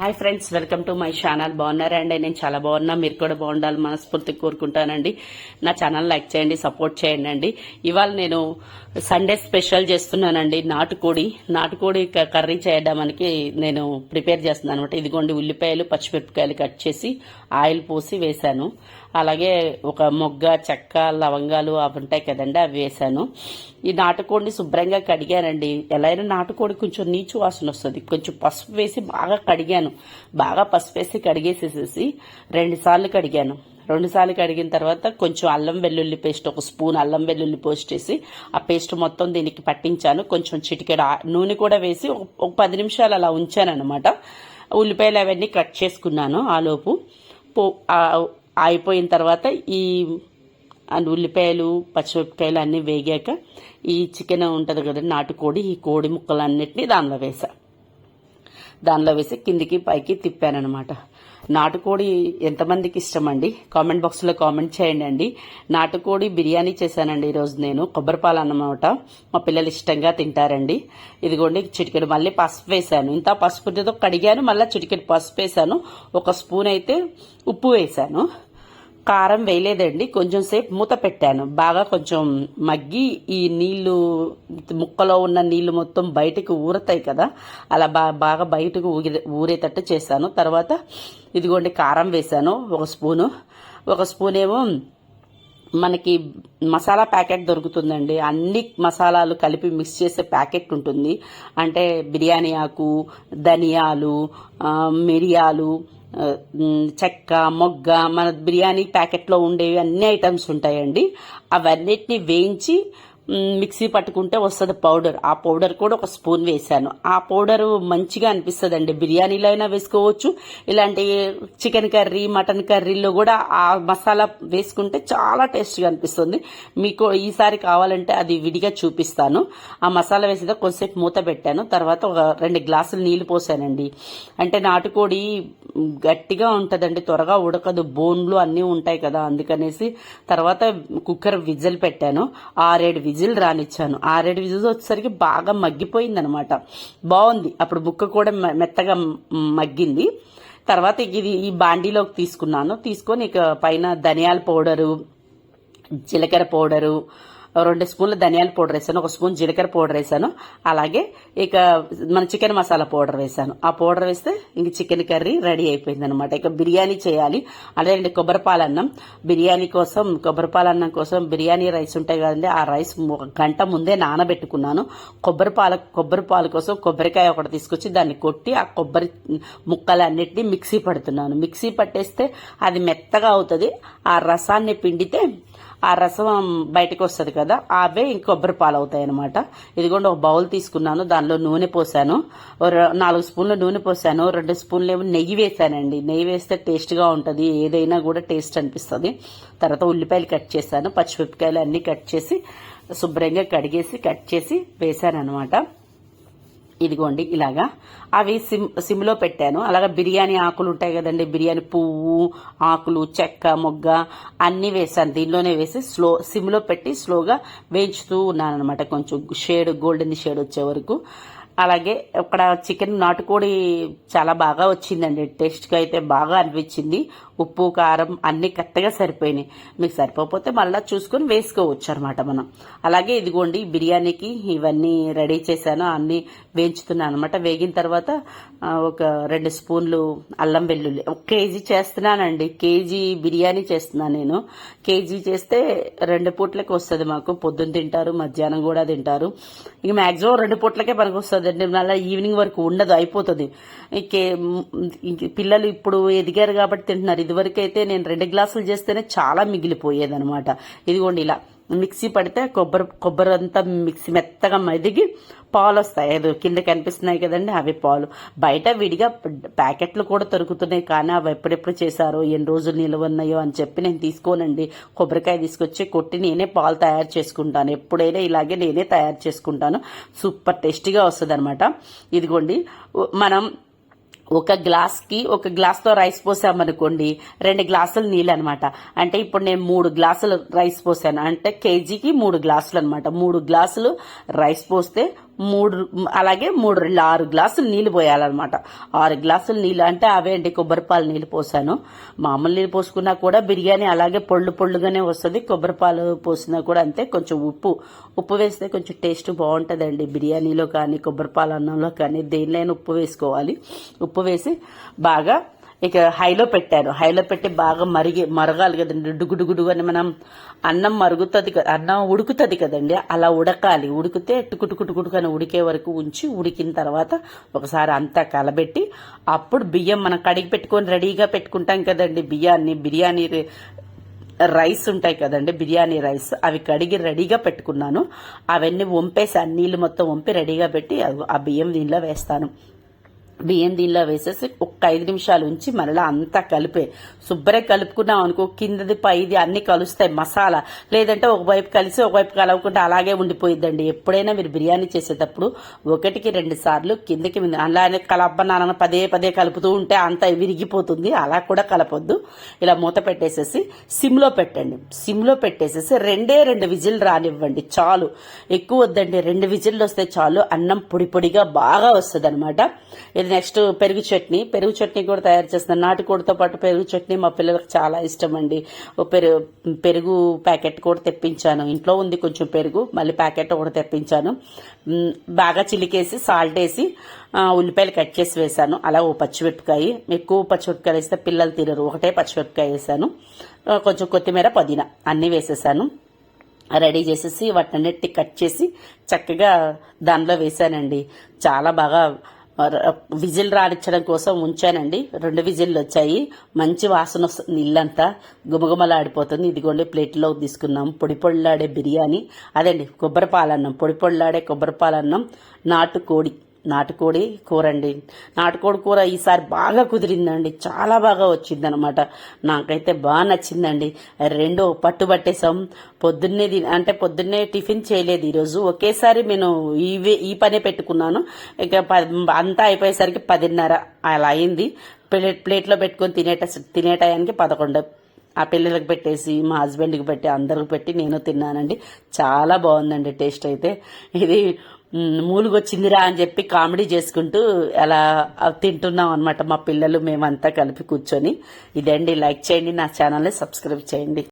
Hi friends welcome to my channel. బాగున్నారండి నేను చాలా బాగున్నా. మీరు కూడా బాగుండాలి మనస్ఫూర్తి కోరుకుంటానండి. నా ఛానల్ లైక్ చేయండి సపోర్ట్ చేయండి అండి. ఇవాళ నేను సండే స్పెషల్ చేస్తున్నానండి. నాటుకోడి నాటుకోడి కర్రీ చేయడానికి నేను ప్రిపేర్ చేస్తున్నాను అనమాట ఇదిగోండి ఉల్లిపాయలు పచ్చిమిరపకాయలు కట్ చేసి ఆయిల్ పోసి వేశాను. అలాగే ఒక మొగ్గ చెక్క లవంగాలు అవి ఉంటాయి కదండి అవి వేశాను. ఈ నాటుకోడిని శుభ్రంగా కడిగానండి. ఎలా అయినా నాటుకోడి కొంచెం నీచు వాసన వస్తుంది. కొంచెం పసుపు వేసి బాగా కడిగాను. బాగా పసుపు వేసి కడిగేసేసేసి రెండుసార్లు కడిగాను. రెండుసార్లు కడిగిన తర్వాత కొంచెం అల్లం వెల్లుల్లి పేస్ట్ ఒక స్పూన్ అల్లం వెల్లుల్లి పేస్ట్ వేసి ఆ పేస్ట్ మొత్తం దీనికి పట్టించాను. కొంచెం చిటికెడ ఆ- నూనె కూడా వేసి ఒక పది నిమిషాలు అలా ఉంచాను అనమాట ఉల్లిపాయలు అవన్నీ కట్ చేసుకున్నాను ఆలోపు పో అయిపోయిన తర్వాత ఈ అండ్ ఉల్లిపాయలు పచ్చిమిరపకాయలు అన్నీ వేగాక ఈ చికెన్ ఉంటుంది కదా నాటుకోడి ఈ కోడి ముక్కలన్నిటినీ దానిలో వేసా. దానిలో వేసి కిందికి పైకి తిప్పానమాట నాటుకోడి ఎంతమందికి ఇష్టం అండి కామెంట్ బాక్స్లో కామెంట్ చేయండి అండి. నాటుకోడి బిర్యానీ చేశానండి ఈరోజు నేను. కొబ్బరిపాలు అన్నమాట. మా పిల్లలు ఇష్టంగా తింటారండి. ఇదిగోండి చిటికెడు మళ్ళీ పసుపు వేశాను. ఇంత పసుపుతో కడిగాను మళ్ళీ చిటికెడు పసుపు వేశాను. ఒక స్పూన్ అయితే ఉప్పు వేశాను. కారం వేయలేదండి. కొంచెం సేపు మూత పెట్టాను. బాగా కొంచెం మగ్గి ఈ నీళ్ళు ముక్కలో ఉన్న నీళ్ళు మొత్తం బయటకు ఊరతాయి కదా. అలా బాగా బయటకు ఊగి ఊరేటట్టు చేశాను. తర్వాత ఇదిగోండి కారం వేశాను. ఒక స్పూను. ఒక స్పూన్ ఏమో మనకి మసాలా ప్యాకెట్ దొరుకుతుందండి. అన్ని మసాలాలు కలిపి మిక్స్ చేసే ప్యాకెట్ ఉంటుంది. అంటే బిర్యానీ ఆకు ధనియాలు మిరియాలు చెక్క మొగ్గ మన బిర్యానీ ప్యాకెట్లో ఉండేవి అన్ని ఐటమ్స్ ఉంటాయండి. అవన్నిటిని వేయించి మిక్సీ పట్టుకుంటే వస్తుంది పౌడర్. ఆ పౌడర్ కూడా ఒక స్పూన్ వేశాను. ఆ పౌడర్ మంచిగా అనిపిస్తుంది అండి బిర్యానీలో అయినా వేసుకోవచ్చు. ఇలాంటి చికెన్ కర్రీ మటన్ కర్రీలో కూడా ఆ మసాలా వేసుకుంటే చాలా టేస్ట్గా అనిపిస్తుంది. మీకు ఈసారి కావాలంటే అది విడిగా చూపిస్తాను. ఆ మసాలా వేసేదా కొద్దిసేపు మూత పెట్టాను. తర్వాత ఒక రెండు గ్లాసులు నీళ్ళు పోసానండి. అంటే నాటుకోడి గట్టిగా ఉంటుందండి. త్వరగా ఉడకదు. బోన్లు అన్నీ ఉంటాయి కదా. అందుకనేసి తర్వాత కుక్కర్ విజిల్ పెట్టాను. ఆరేడు విజిల్ రానిచ్చాను. ఆరేడు విజిల్స్ వచ్చేసరికి బాగా మగ్గిపోయింది అనమాట బాగుంది. అప్పుడు ముక్క కూడా మె- మెత్తగా మగ్గింది. తర్వాత ఇది ఈ బాండీలోకి తీసుకున్నాను. తీసుకొని ఇక పైన ధనియాల పౌడరు జీలకర్ర పౌడరు రెండు స్పూన్ల ధనియాల పౌడర్ వేసాను ఒక స్పూన్ జీలకర్ర పౌడర్ వేసాను అలాగే ఇక మన చికెన్ మసాలా పౌడర్ వేసాను. ఆ పౌడర్ వేస్తే ఇంక చికెన్ కర్రీ రెడీ అయిపోయింది అనమాట ఇక బిర్యానీ చేయాలి. అదే అండి కొబ్బరిపాలన్నం బిర్యానీ కోసం కొబ్బరిపాలన్నం కోసం బిర్యానీ రైస్ ఉంటాయి కదండి ఆ రైస్ ఒక గంట ముందే నానబెట్టుకున్నాను. కొబ్బరి పాల కొబ్బరి పాలు కోసం కొబ్బరికాయ ఒకటి తీసుకొచ్చి దాన్ని కొట్టి ఆ కొబ్బరి ముక్కలన్నిటినీ మిక్సీ పడుతున్నాను. మిక్సీ పట్టేస్తే అది మెత్తగా అవుతుంది. ఆ రసాన్ని పిండితే ఆ రసం బయటకు వస్తుంది కదా అవే కొబ్బరి పాలు అవుతాయి అనమాట ఇదిగోండి ఒక బౌల్ తీసుకున్నాను దానిలో నూనె పోసాను. ఓ నాలుగు స్పూన్లు నూనె పోసాను రెండు స్పూన్లు ఏమో నెయ్యి వేసానండి. నెయ్యి వేస్తే టేస్ట్గా ఉంటుంది ఏదైనా కూడా టేస్ట్ అనిపిస్తుంది. తర్వాత ఉల్లిపాయలు కట్ చేశాను పచ్చిమిరపకాయలు అన్నీ కట్ చేసి శుభ్రంగా కడిగేసి కట్ చేసి వేసాను అనమాట ఇదిగోండి ఇలాగా. అవి సిమ్ సిమ్లో పెట్టాను. అలాగే బిర్యానీ ఆకులు ఉంటాయి కదండి బిర్యానీ పువ్వు ఆకులు చెక్క మొగ్గ అన్నీ వేసాను దీనిలోనే వేసి స్లో సిమ్లో పెట్టి స్లోగా వేయించుతూ ఉన్నాను అనమాట కొంచెం షేడ్ గోల్డెన్ షేడ్ వచ్చే వరకు. అలాగే అక్కడ చికెన్ నాటుకోడి చాలా బాగా వచ్చిందండి. టేస్ట్గా అయితే బాగా అనిపించింది. ఉప్పు కారం అన్ని కరెక్ట్గా సరిపోయినాయి. మీకు సరిపోతే మళ్ళీ చూసుకొని వేసుకోవచ్చు అనమాట మనం. అలాగే ఇదిగోండి బిర్యానీకి ఇవన్నీ రెడీ చేశాను. అన్ని వేయించుతున్నాను అనమాట వేగిన తర్వాత ఒక రెండు స్పూన్లు అల్లం వెల్లుల్లి. ఒక కేజీ చేస్తున్నానండి. కేజీ బిర్యానీ చేస్తున్నాను నేను. కేజీ చేస్తే రెండు పూట్లకి వస్తుంది మాకు. పొద్దున్న తింటారు మధ్యాహ్నం కూడా తింటారు. ఇక మ్యాక్సిమం రెండు పూట్లకే పనికి వస్తుంది. అండి మళ్ళీ ఈవినింగ్ వరకు ఉండదు అయిపోతుంది. ఇంకే పిల్లలు ఇప్పుడు ఎదిగారు కాబట్టి తింటున్నారు. ఇదివరకు అయితే నేను రెండు గ్లాసులు చేస్తేనే చాలా మిగిలిపోయేది అనమాట ఇదిగోండి ఇలా. మిక్సీ పడితే కొబ్బరి కొబ్బరి అంతా మిక్సీ మెత్తగా మెదిగి పాలు వస్తాయి అది కింద కనిపిస్తున్నాయి కదండి అవి పాలు. బయట విడిగా ప్యాకెట్లు కూడా దొరుకుతున్నాయి. కానీ అవి ఎప్పుడెప్పుడు చేశారో ఎన్ని రోజులు నిల్వ ఉన్నాయో అని చెప్పి నేను తీసుకోనండి. కొబ్బరికాయ తీసుకొచ్చి కొట్టి నేనే పాలు తయారు చేసుకుంటాను. ఎప్పుడైనా ఇలాగే నేనే తయారు చేసుకుంటాను. సూపర్ టేస్టీగా వస్తుంది అనమాట ఇదిగోండి మనం ఒక గ్లాస్కి ఒక గ్లాస్తో రైస్ పోసామనుకోండి రెండు గ్లాసులు నీళ్ళు అనమాట అంటే ఇప్పుడు నేను మూడు గ్లాసులు రైస్ పోసాను. అంటే కేజీకి మూడు గ్లాసులు అనమాట మూడు గ్లాసులు రైస్ పోస్తే మూడు అలాగే మూడు రెండు ఆరు గ్లాసులు నీళ్ళు పోయాలన్నమాట. ఆరు గ్లాసులు నీళ్ళు అంటే అవే అండి కొబ్బరిపాలు నీళ్ళు పోసాను. మామూలు నీళ్ళు పోసుకున్నా కూడా బిర్యానీ అలాగే పొళ్ళు పొళ్ళుగానే వస్తుంది కొబ్బరిపాలు పోసినా కూడా అంతే. కొంచెం ఉప్పు ఉప్పు వేస్తే కొంచెం టేస్ట్ బాగుంటుందండి. బిర్యానీలో కానీ కొబ్బరిపాలు అన్నంలో కానీ దేనిలో ఉప్పు వేసుకోవాలి. ఉప్పు వేసి బాగా ఇక హైలో పెట్టాను హైలో పెట్టి బాగా మరిగి మరగాలి కదండి. డుగుడుగుడు అని మనం అన్నం మరుగుతుంది కదా అన్నం ఉడుకుతుంది కదండి. అలా ఉడకాలి. ఉడికితే టుకుటుకుటుకుటుకని ఉడికే వరకు ఉంచి ఉడికిన తర్వాత ఒకసారి అంతా కలబెట్టి అప్పుడు బియ్యం మనం కడిగి పెట్టుకొని రెడీగా పెట్టుకుంటాం కదండి. బియ్యాన్ని బిర్యానీ రైస్ ఉంటాయి కదండి. బిర్యానీ రైస్. అవి కడిగి రెడీగా పెట్టుకున్నాను. అవన్నీ వంపేసి నీళ్ళు మొత్తం వంపి రెడీగా పెట్టి అవి- ఆ బియ్యం దీనిలో వేస్తాను. బియ్యం దీనిలో వేసేసి ఒక్క ఐదు నిమిషాలు ఉంచి మరలా అంతా కలిపే. శుభ్రంగా కలుపుకున్నాం అనుకో కిందది పైది అన్ని కలుస్తాయి మసాలా. లేదంటే ఒకవైపు కలిసి ఒకవైపు కలవకుండా అలాగే ఉండిపోయిద్దండి. ఎప్పుడైనా మీరు బిర్యానీ చేసేటప్పుడు ఒకటికి రెండు సార్లు కిందకి అలానే కలపనాన పదే పదే కలుపుతూ ఉంటే అంత విరిగిపోతుంది. అలా కూడా కలపొద్దు. ఇలా మూత పెట్టేసేసి సిమ్లో పెట్టండి. సిమ్లో పెట్టేసేసి రెండే రెండు విజిల్ రానివ్వండి. చాలు. ఎక్కువ వద్దండి. రెండు విజిల్లు వస్తే చాలు. అన్నం పొడి పొడిగా బాగా వస్తుంది అనమాట ఇది నెక్స్ట్ పెరుగు చట్నీ. పెరుగు చట్నీ కూడా తయారు చేస్తాను నాటుకోడితో పాటు పెరుగు చట్నీ మా పిల్లలకు చాలా ఇష్టం అండి ఓ పెరుగు పెరుగు ప్యాకెట్ కూడా తెప్పించాను. ఇంట్లో ఉంది కొంచెం పెరుగు మళ్ళీ ప్యాకెట్ కూడా తెప్పించాను. బాగా చిలికేసి సాల్ట్ వేసి ఉల్లిపాయలు కట్ చేసి వేసాను అలా ఓ పచ్చిమిరపకాయ ఎక్కువ పచ్చిమిరపకాయలు వేస్తే పిల్లలు తినరు. ఒకటే పచ్చిమిరపకాయ వేసాను కొంచెం కొత్తిమీర పుదీనా అన్నీ వేసేసాను. రెడీ చేసేసి వాటన్నిటి కట్ చేసి చక్కగా దానిలో వేసానండి చాలా బాగా విజిల్ రానిచ్చడం కోసం ఉంచానండి. రెండు విజిల్లు వచ్చాయి. మంచి వాసన వస్తుంది ఇల్లంతా గుమగుమలాడిపోతుంది. ఇదిగోండి ప్లేట్లో తీసుకున్నాం. పొడి పొడిలాడే బిర్యానీ. అదండి కొబ్బరి పాలన్నం. పొడి పొడిలాడే కొబ్బరి పాలన్నం. నాటుకోడి నాటుకోడి కూర అండి. నాటుకోడి కూర ఈసారి బాగా కుదిరిందండి. చాలా బాగా వచ్చిందనమాట నాకైతే బాగా నచ్చిందండి. రెండు పట్టుబట్టేసాం పొద్దున్నే అంటే పొద్దున్నే టిఫిన్ చేయలేదు ఈరోజు. ఒకేసారి నేను ఇవే ఈ పనే పెట్టుకున్నాను. ఇక ప- అంతా అయిపోయేసరికి పదిన్నర అలా అయింది. ప్లేట్ ప్లేట్లో పెట్టుకొని తినేట తినే టయానికి పదకొండు. ఆ పిల్లలకు పెట్టేసి మా హస్బెండ్కి పెట్టి అందరికి పెట్టి నేను తిన్నానండి. చాలా బాగుందండి టేస్ట్ అయితే. ఇది మూలుగొచ్చిందిరా అని చెప్పి కామెడీ చేసుకుంటూ అలా తింటున్నాం అనమాట మా పిల్లలు మేమంతా కలిపి కూర్చొని. ఇదండి. లైక్ చేయండి నా ఛానల్ని సబ్స్క్రైబ్ చేయండి.